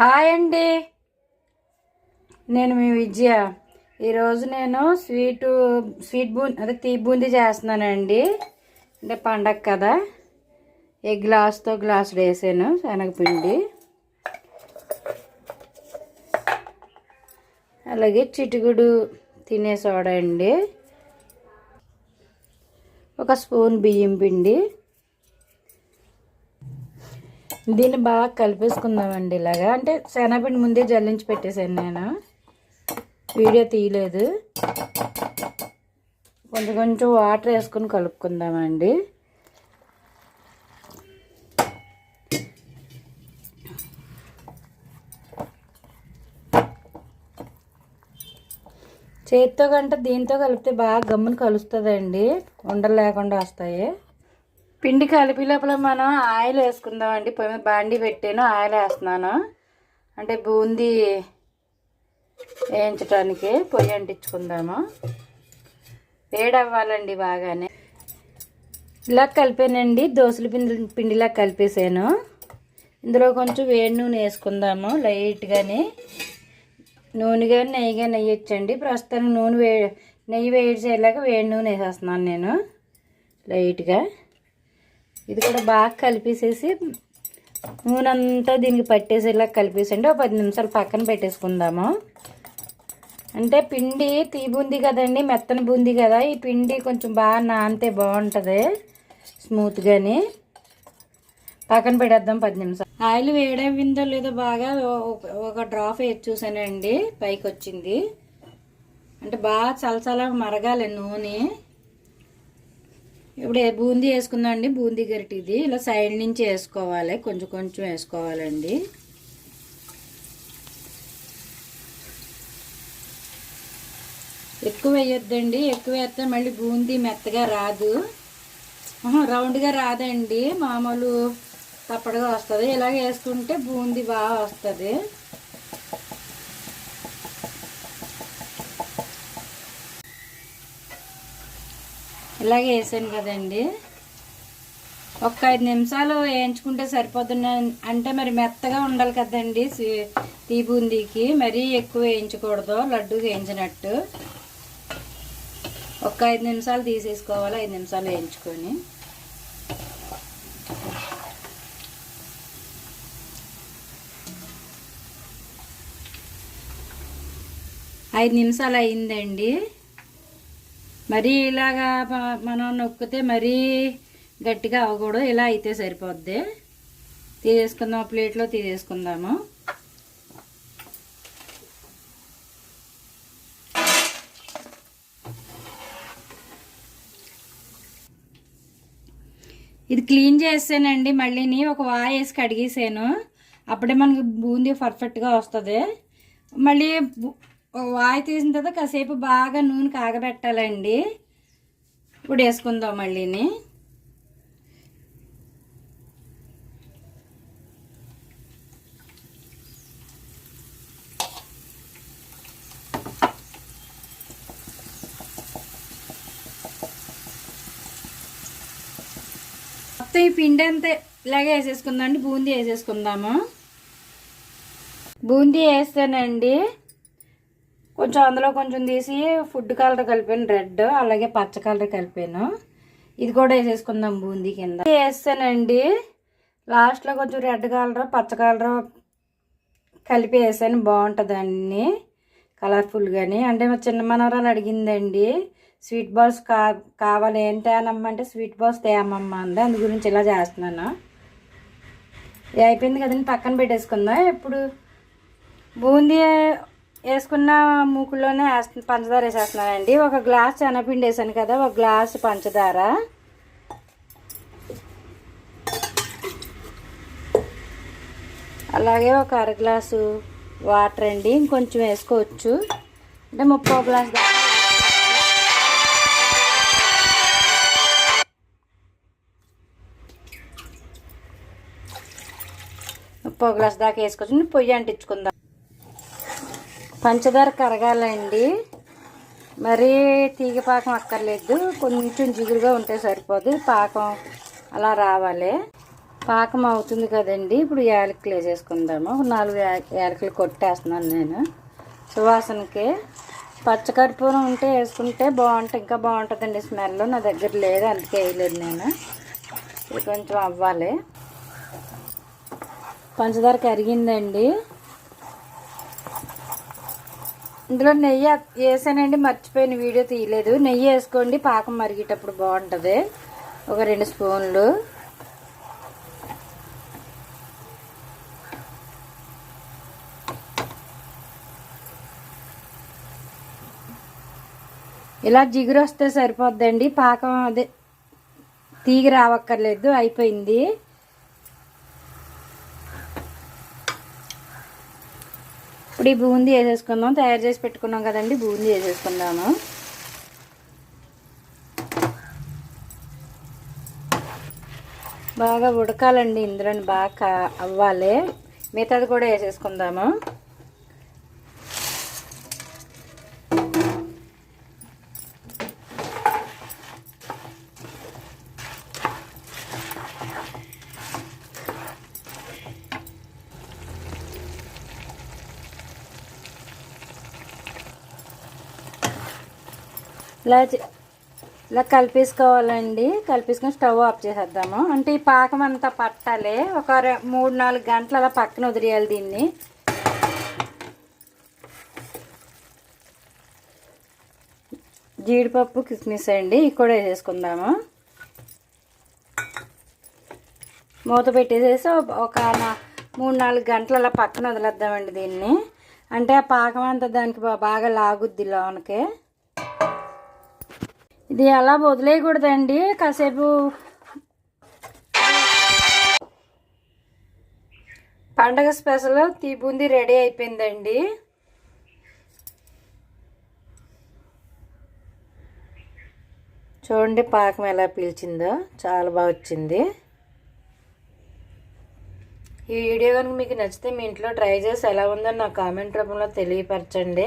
Hi అండి. నేను మీ విజయ. ఈరోజు నేను స్వీట్ స్వీట్ బూ అదే తీ బూందీ చేస్తున్నానండి. అంటే పండగ కదా. ఏ గ్లాస్తో గ్లాస్ వేసాను శనగపిండి. అలాగే చిటుగుడు తినే సోడా అండి. ఒక స్పూన్ బియ్యం పిండి. దీన్ని బాగా కలిపేసుకుందామండి ఇలాగా. అంటే శనగపిండి ముందే జల్లించి పెట్టేశాను నేను. వీడియో తీయలేదు. కొంచెం కొంచెం వాటర్ వేసుకొని కలుపుకుందామండి. చేతితో కంటే దీంతో కలిపితే బాగా గమ్మున కలుస్తుందండి. ఉండలు లేకుండా వస్తాయి. పిండి కలిపి లోపల మనం ఆయిల్ వేసుకుందామండి. పొయ్యి మీద బాండి పెట్టాను ఆయిల్ వేస్తున్నాను. అంటే బూందీ వేయించడానికి పొయ్యి అంటించుకుందాము. వేడి అవ్వాలండి బాగానే. ఇలా కలిపానండి దోశల పిండి పిండిలా కలిపేసాను ఇందులో కొంచెం వేడి నూనె వేసుకుందాము లైట్గానే. నూనె కానీ నెయ్యి కానీ వేయచ్చండి ప్రస్తుతానికి నూనె వే నెయ్యి వేడి చేయలేక వేడి నూనె వేసేస్తున్నాను నేను లైట్గా. ఇది కూడా బాగా కలిపేసేసి నూనె అంతా దీనికి పట్టేసేలా కలిపేసండి. ఒక పది నిమిషాలు పక్కన పెట్టేసుకుందాము. అంటే పిండి తీ బూంది కదండి మెత్తని బూంది కదా ఈ పిండి కొంచెం బాగా నానితే బాగుంటుంది స్మూత్గాని పక్కన పెట్టేద్దాం పది నిమిషాలు. ఆయిల్ వేడవిందో లేదో బాగా ఒక- ఒక డ్రాప్ వేసి చూసానండి పైకి వచ్చింది అంటే బాగా చలచల మరగాలి నూనె. ఇప్పుడు బూందీ వేసుకుందాం అండి. బూందీ గరిటి ఇది ఇలా సైడ్ నుంచి వేసుకోవాలి. కొంచెం కొంచెం వేసుకోవాలండి. ఎక్కువ వేయొద్దండి. ఎక్కువ వేస్తే మళ్ళీ బూందీ మెత్తగా రాదు. రౌండ్గా రాదండి. మామూలు తప్పడుగా వస్తుంది. ఇలాగ వేసుకుంటే బూందీ బాగా వస్తుంది. ఇలాగే వేసాను కదండి. ఒక ఐదు నిమిషాలు వేయించుకుంటే సరిపోతున్నా అంటే మరి మెత్తగా ఉండాలి కదండి తీ బూందీకి. మరీ ఎక్కువ వేయించకూడదు లడ్డు వేయించినట్టు. ఒక ఐదు నిమిషాలు తీసేసుకోవాలి ఐదు నిమిషాలు వేయించుకొని. ఐదు నిమిషాలు అయిందండి. మరీ ఇలాగా మనం నొక్కితే మరీ గట్టిగా అవ్వకూడదు. ఇలా అయితే సరిపోద్ది. తీసేసుకుందాం ప్లేట్లో తీసేసుకుందాము. ఇది క్లీన్ చేసానండి. మళ్ళీని ఒక వాయేసి కడిగేసాను. అప్పుడే మనకి బూందీ పర్ఫెక్ట్గా వస్తుంది. మళ్ళీ వాయి తీసిన తర్వాత కాసేపు బాగా నూనె కాగబెట్టాలండి. ఇప్పుడు వేసుకుందాం మళ్ళీని. మొత్తం ఈ పిండి అంతా ఇలాగే వేసేసుకుందామండి. బూందీ వేసేసుకుందాము. బూందీ వేస్తానండి. కొంచెం అందులో కొంచెం తీసి ఫుడ్ కలర్ కలిపాను రెడ్ అలాగే పచ్చ కలర్ కలిపాను. ఇది కూడా వేసేసుకుందాం బూందీ కింద. వేస్తానండి. లాస్ట్లో కొంచెం రెడ్ కలర్ పచ్చ కలర్ కలిపి వేసాను. బాగుంటుంది కలర్ఫుల్గాని. అంటే మా చిన్న మనవరాలు అడిగిందండి స్వీట్ బాల్స్ కా కావాలి ఏం తేనమ్మ అంటే స్వీట్ బాల్స్ తేమమ్మా అంది. అందు గురించి ఇలా చేస్తున్నాను. ఇది అయిపోయింది కదండి పక్కన పెట్టేసుకుందాం. ఇప్పుడు బూందీ వేసుకున్న మూకుల్లోనే పంచదార వేసేస్తున్నానండి. ఒక గ్లాస్ శనగపిండి వేసాను కదా ఒక గ్లాస్ పంచదార. అలాగే ఒక అర గ్లాసు వాటర్ అండి ఇంకొంచెం వేసుకోవచ్చు. అంటే ముప్పో గ్లాస్ దాకా ముప్పై గ్లాస్ దాకా వేసుకోవచ్చు. పొయ్యి అంటించుకుందాం. పంచదార కరగాలండి. మరీ తీగ పాకం అక్కర్లేదు. కొంచెం జిగురుగా ఉంటే సరిపోదు. పాకం అలా రావాలి. పాకం అవుతుంది కదండి. ఇప్పుడు యాలకులు వేసేసుకుందాము. ఒక నాలుగు యాలకులు కొట్టేస్తున్నాను నేను. సువాసనకి పచ్చకర్పూరం ఉంటే వేసుకుంటే బాగుంటుంది ఇంకా బాగుంటుందండి స్మెల్. నా దగ్గర లేదు. అందుకే వేయలేదు నేను. ఇది కొంచెం అవ్వాలి. పంచదార కరిగిందండి. ఇందులో నెయ్యి వేసానండి మర్చిపోయిన వీడియో తీయలేదు. నెయ్యి వేసుకోండి పాకం మరిగేటప్పుడు బాగుంటుంది. ఒక రెండు స్పూన్లు. ఇలా జిగురు వస్తే సరిపోద్దండి. పాకం అదే తీగి రావక్కర్లేదు అయిపోయింది. ఇప్పుడు ఈ బూందీ వేసేసుకుందాం. తయారు చేసి పెట్టుకున్నాం కదండి. బూందీ వేసేసుకుందాము. బాగా ఉడకాలండి. ఇందులోని బాగా కా- అవ్వాలి. మిగతాది కూడా వేసేసుకుందాము. ఇలా ఇలా కలిపేసుకోవాలండి. కలిపేసుకొని స్టవ్ ఆఫ్ చేసేద్దాము. అంటే ఈ పాకం అంతా పట్టాలి. ఒక మూడు నాలుగు గంటలు అలా పక్కన వదిలేయాలి దీన్ని. జీడిపప్పు కిస్మిస్ అండి. ఇవి కూడా వేసేసుకుందాము. మూత పెట్టేసేసి ఒక మూడు నాలుగు గంటలు అలా పక్కన వదిలేద్దామండి దీన్ని. అంటే ఆ పాకం అంతా దానికి బాగా లాగుద్ది లోనకే. ఇది అలా వదిలేయకూడదండి. కాసేపు పండగ స్పెషల్ తీ రెడీ అయిపోయిందండి. చూడండి పాకం ఎలా పీల్చిందో. చాలా బాగా వచ్చింది. ఈ వీడియో కనుక మీకు నచ్చితే మీ ఇంట్లో ట్రై చేసి ఎలా ఉందో నా కామెంట్ రూపంలో తెలియపరచండి.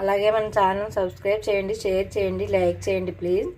అలాగే మన ఛానల్ సబ్స్క్రైబ్ చేయండి షేర్ చేయండి లైక్ చేయండి ప్లీజ్.